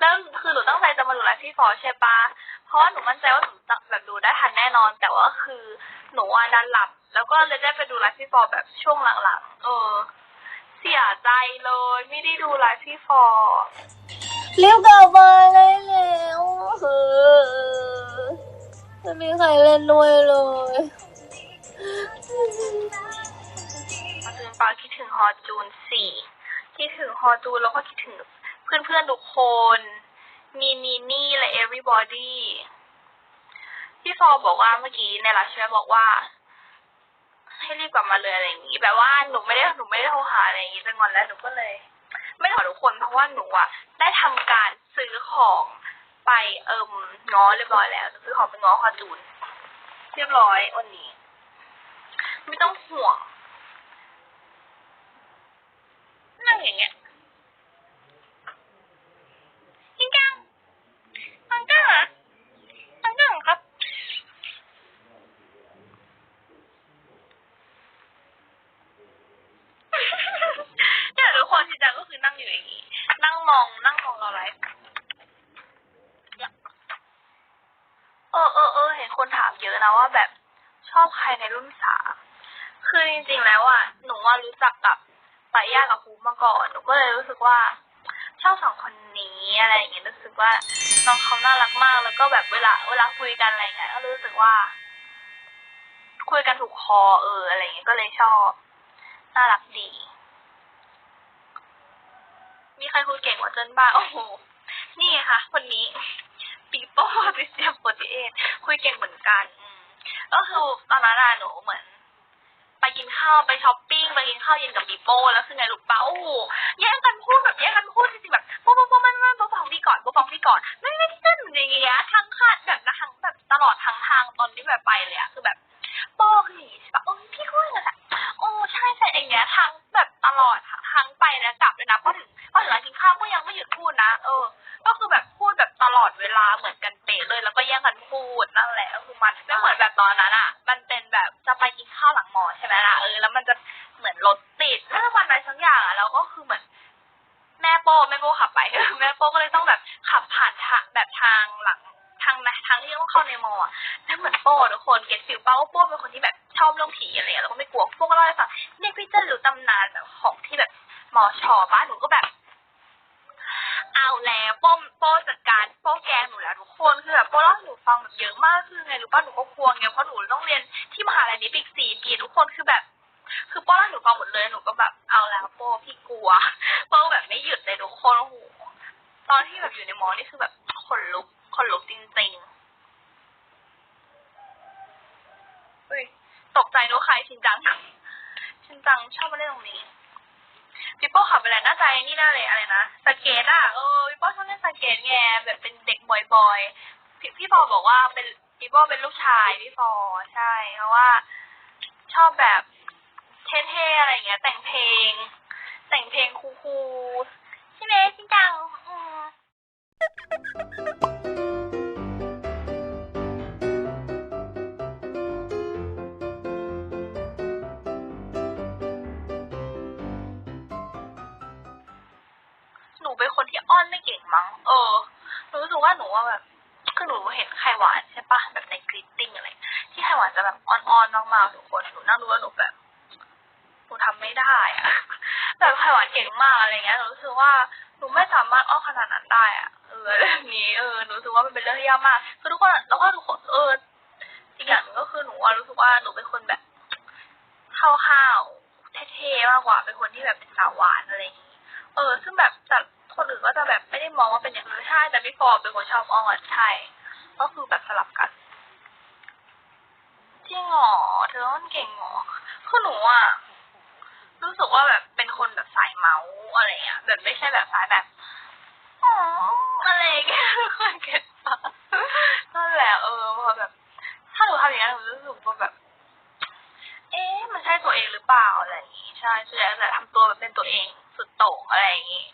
แล้วคือหนูตั้งใจจะมาดูไลฟ์พี่ฟอร์ใช่ปะเพราะว่าหนูมั่นใจว่าหนูจะแบบดูได้ทันแน่นอน แต่ว่าคือหนูอะดันหลับ แล้วก็เลยได้ไปดูไลฟ์พี่ฟอร์แบบช่วงหลังๆเออ เสียใจเลย ไม่ได้ดูไลฟ์พี่ฟอร์รีบกลับมาได้แล้วเออไม่มีใครเล่นด้วยเลยมาถึงปาคิดถึงฮอจูนสี่ คิดถึงฮอจูแล้วก็คิดถึงเพื่อนๆทุกคน มีนีนี่และ everybody พี่ฟอบอกว่าเมื่อกี้ในไลฟ์ใช่ไหมบอกว่า ให้รีบกลับมาเลยอะไรอย่างงี้แบบว่าหนูไม่ได้หนูไม่ได้โทรหาอะไรอย่างงี้จนงอนแล้วหนูก็เลย ไม่ขอทุกคนเพราะว่าหนูอะได้ทำการซื้อของไปเอิมง้อเรียบร้อยแล้วซื้อของไปง้อฮอจูน เรียบร้อยวันนี้ ไม่ต้องห่วง นั่ง อย่างเงี้ยจริงจังอังกังเหรออังกังเหรอครับเนี่ยทุกคนจริงจังก็คือนั่งอยู่อย่างนี้ นั่งมอง นั่งมองเราไลฟ์เนี่ยเออเออเออเห็นคนถามเยอะนะว่าแบบชอบใครในรุ่นสามคือจริงๆแล้วอะหนูว่ารู้จักกับ สายากับภูมิมาก่อนหนูก็เลยรู้สึกว่าชอบสองคนนี้อะไรอย่างเงี้ยรู้สึกว่าน้องเขาน่ารักมากแล้วก็แบบเวลาเวลาคุยกันอะไรเงี้ยก็รู้สึกว่า คุยกันถูกคอเอออะไรเงี้ยก็เลยชอบน่ารักดี มีใครคุยเก่งกว่าเจนบ้างโอ้โหนี่ค่ะ คนนี้ปีโป้ติเซียโปรตีเอคุยเก่งเหมือนกันก็คือตอนนั้นหนูเหมือน กินข้าวไปช้อปปิ้งไปกินข้าวเย็นกับปีโป้แล้วคือไงลูกเป้าโอ้แย่งกันพูดแบบแย่งกันพูดจริงๆแบบโป้โป้โป้มันมันโป้ฟังพี่ก่อนโป้ฟังพี่ก่อนไม่ไม่ที่นั่นอย่างเงี้ยทั้งคาดแบบนะทั้งแบบตลอดทั้งทางตอนที่แบบไปเลยอะคือแบบโป้คืออย่างงี้ใช่ปะโอ้พี่ก็อย่างนั้นแหละโอ้ใช่ใช่อย่างเงี้ยทั้งแบบตลอดทั้งไปและกลับเลยนะพอถึงพอถึงร้านกินข้าวก็ยังไม่หยุดพูดนะ เออ ก็คือแบบพูดแบบตลอดเวลาเหมือนกันเป๊ะเลยแล้วก็แย่งกันพูดนั่นแหละก็คือมันไม่เหมือนแบบตอนนั้นอะมันเป็นแบบจะไป นข้าวหลังมอะเออแล้วมันจะเหมือนรถติดแล้ววันอะไรสักอย่างอะแล้วก็คือเหมือนแม่โป้แม่โป้ขับไปแม่โป้ก็เลยต้องแบบขับผ่านทางแบบทางหลังทางนทางที่ต้องเข้าในมออะแล้วเหมือนโป้ทุกคนเก็ตฟิลเป้าว่าโป้เป็นคนที่แบบชอบเรื่องผีอะไรอย่างเงี้ยแล้วก็ไม่กลัวโป้ก็เล่าให้ฟังเนี่ยพี่เจะรู้ตำนานแบบของที่แบบหมอชอบ้านหนูก็แบบ เอาแล้วโป้โป้จัดการโป้แกงหนูแล้วทุกคนคือแบบโป้เล่าให้หนูฟังแบบเยอะมากคือไงรู้ป่ะหนูก็กลัวไงเพราะหนูต้องเรียนที่มหาลัยนี้ปีกสี่ปีทุกคนคือแบบ คือโป้เล่าให้หนูฟังหมดเลยหนูก็แบบเอาแล้วโป้พี่กลัวโป้แบบไม่หยุดเลยทุกคนโอ้โหตอนที่แบบอยู่ในมอนี่คือแบบขนลุกขนลุกจริงๆเฮ้ยตกใจนึกว่าใครชินจังชินจังชอบมาเล่นตรงนี้ พี่โป้ขับไปแล้วน่าจะไอ้นี่น่าเลยอะไรนะสเกตอะเออพี่โป้ชอบเล่นสเกตไงแบบเป็นเด็กบอยๆพี่พี่ปอบอกว่าเป็นพี่โป้เป็นลูกชายพี่ปอใช่เพราะว่า ชอบแบบเท่ๆอะไรเงี้ย แต่งเพลง แต่งเพลงคูลๆใช่ไหมจริงจัง ว่าแบบคือหนูเห็นไข่หวานใช่ปะแบบในกริตติ้งอะไร ที่ไข่หวานจะแบบอ่อนๆมากๆทุกคนหนูนั่งดูแล้วหนูแบบหนูทำไม่ได้อะแบบไข่หวานเก่งมากอะไรเงี้ยหนูรู้สึกว่าหนูไม่สามารถอ้อนขนาดนั้นได้อะเออเรื่องนี้เออหนูรู้สึกว่ามันเป็นเรื่องที่ยากมากคือทุกคนแล้วก็ทุกคนเอออีกอย่างหนึงก็คือหนูว่ารู้สึกว่าหนูเป็นคนแบบห้าวๆเท่ๆมากกว่าเป็นคนที่แบบเป็นสาวหวานอะไรอย่างงี้ เออ ซึ่งแบบแต่คนอื่นก็จะแบบไม่ได้มองว่าเป็นอย่างนั้นใช่ แต่พี่ฟอร์เป็นคนชอบออนใช่ ก็คือแบบสลับกันที่หงอเธอมันเก่งหงอคือหนูอะรู้สึกว่าแบบเป็นคนแบบสายเมาส์อะไรเงี้ยแบบไม่ใช่แบบสายแบบอ๋ออะไรเคนเก็ตปะนั่นแหละเออพอแบบ ถ้าหนูทำอย่างนั้นหนูรู้สึกว่าแบบ เอ๊ะมันใช่ตัวเองหรือเปล่าอะไรอย่างงี้ใช่ส่วนใหญ่จะทำตัวแบบเป็นตัวเอง สุดโต่งอะไรอย่างนี้